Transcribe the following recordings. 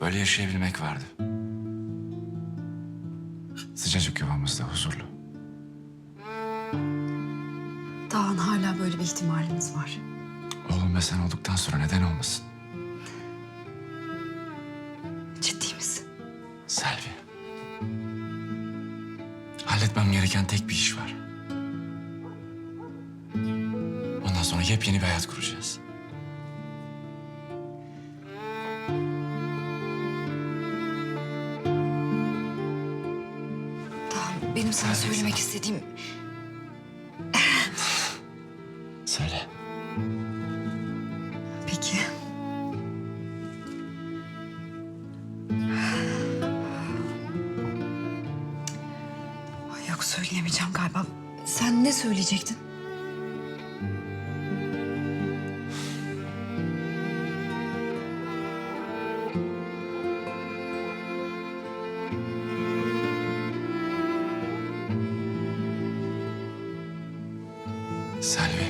Böyle yaşayabilmek vardı. Sıcacık yuvamızda huzurlu. Dağın hala böyle bir ihtimalimiz var. Oğlum ve sen olduktan sonra neden olmasın? Ciddi misin? Selvi. Halletmem gereken tek bir iş var. Ondan sonra yepyeni bir hayat kuracağız. Sana Neredesin? söylemek istediğim... Söyle. Peki. Ay yok söyleyemeyeceğim galiba. Sen ne söyleyecektin? Selvi.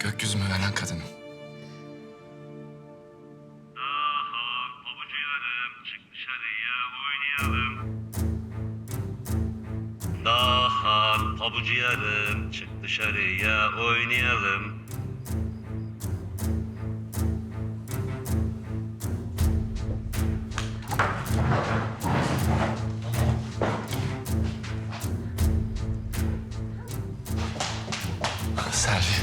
Gökyüzümü veren kadınım. Aha, pabucu yarım, çık dışarıya oynayalım. Dahan, pabucu yarım, çık dışarıya oynayalım. Selvi.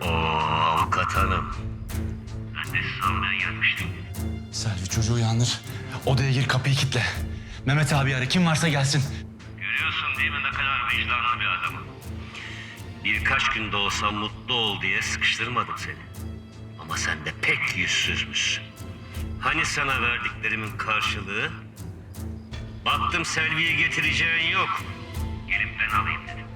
Oo, avukat hanım. Ben de sizi almaya gelmiştim. Selvi çocuğu uyandır. Odaya gir kapıyı kilitle. Mehmet abi ara kim varsa gelsin. Görüyorsun değil mi ne kadar vicdanlı bir adamım. Birkaç gün de olsa mutlu ol diye sıkıştırmadım seni. Ama sen de pek yüzsüzmüşsün. Hani sana verdiklerimin karşılığı? Baktım Selvi'yi getireceğin yok. Gelip ben alayım dedim.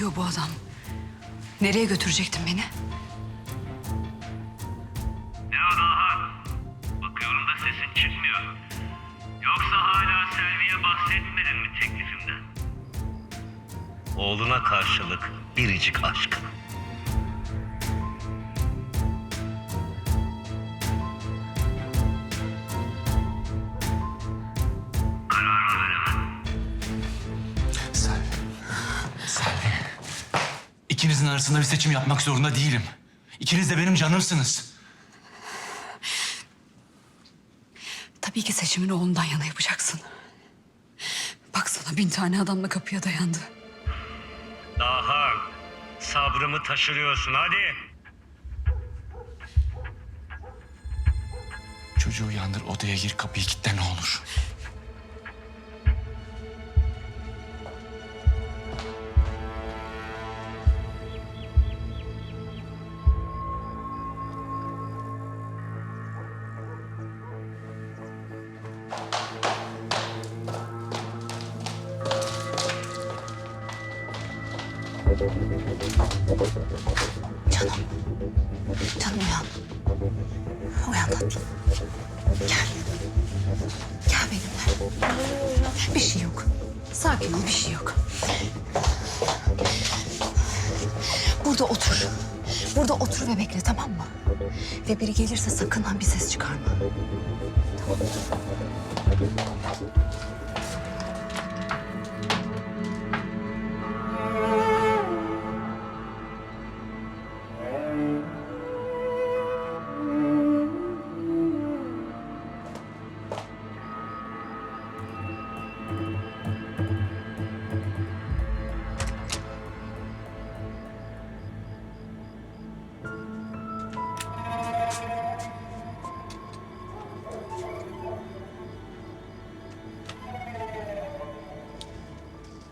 Diyor bu adam? Nereye götürecektin beni? Ne o daha? Bakıyorum da sesin çıkmıyor. Yoksa hala Selvi'ye bahsetmedin mi teklifimden? Oğluna karşılık biricik aşkın. İkinizin arasında bir seçim yapmak zorunda değilim. İkiniz de benim canımsınız. Tabii ki seçimini oğlundan yana yapacaksın. Baksana bin tane adamla kapıya dayandı. Daha sabrımı taşırıyorsun hadi. Çocuğu uyandır odaya gir kapıyı kilitle ne olur. Canım. Canım uyan. Uyan tatlım. Gel. Gel benimle. Bir şey yok. Sakin ol bir şey yok. Burada otur. Burada otur ve bekle tamam mı? Ve biri gelirse sakın ha bir ses çıkarma.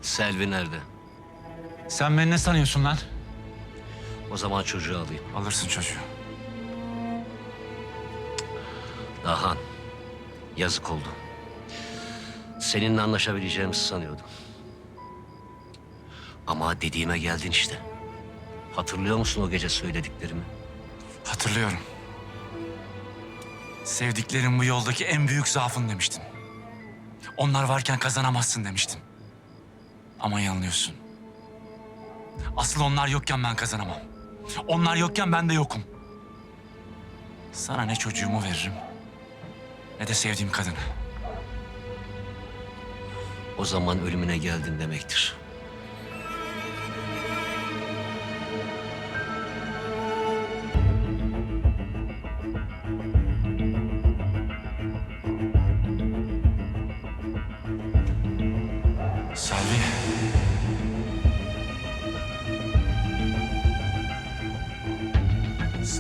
Selvi nerede? Sen beni ne sanıyorsun lan? O zaman çocuğu alayım. Alırsın çocuğu. Dahan, yazık oldu. Seninle anlaşabileceğimizi sanıyordum. Ama dediğime geldin işte. Hatırlıyor musun o gece söylediklerimi? Hatırlıyorum. Sevdiklerin bu yoldaki en büyük zaafın demiştin. Onlar varken kazanamazsın demiştin. Ama yanılıyorsun. Asıl onlar yokken ben kazanamam. Onlar yokken ben de yokum. Sana ne çocuğumu veririm ne de sevdiğim kadını. O zaman ölümüne geldin demektir.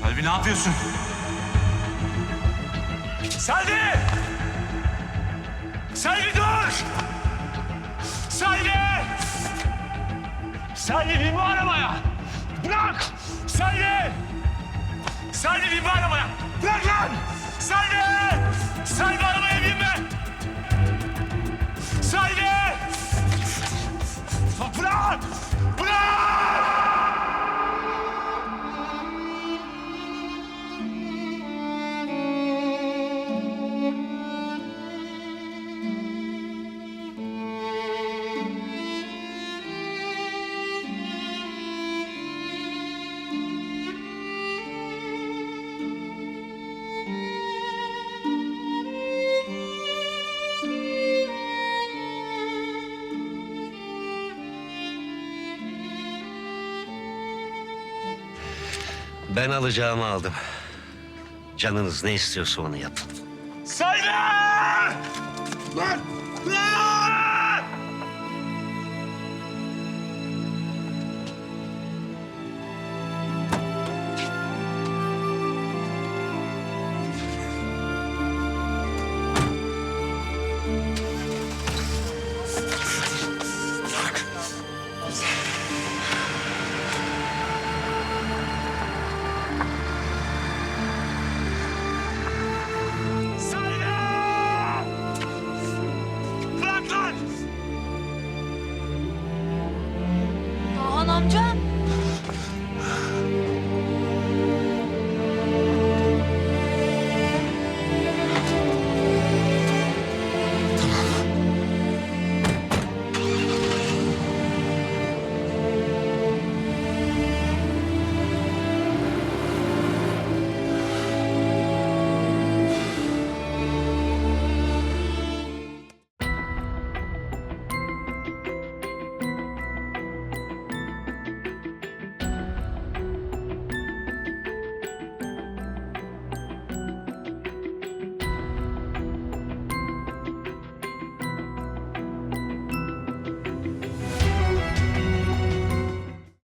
Selvi ne yapıyorsun? Selvi! Selvi dur! Selvi! Selvi bin bu arabaya! Bırak! Selvi! Selvi bin bu arabaya! Bırak lan! Selvi! Selvi arabaya binme! Selvi! Ben alacağımı aldım. Canınız ne istiyorsa onu yapın. Selvi! Lan! Lan!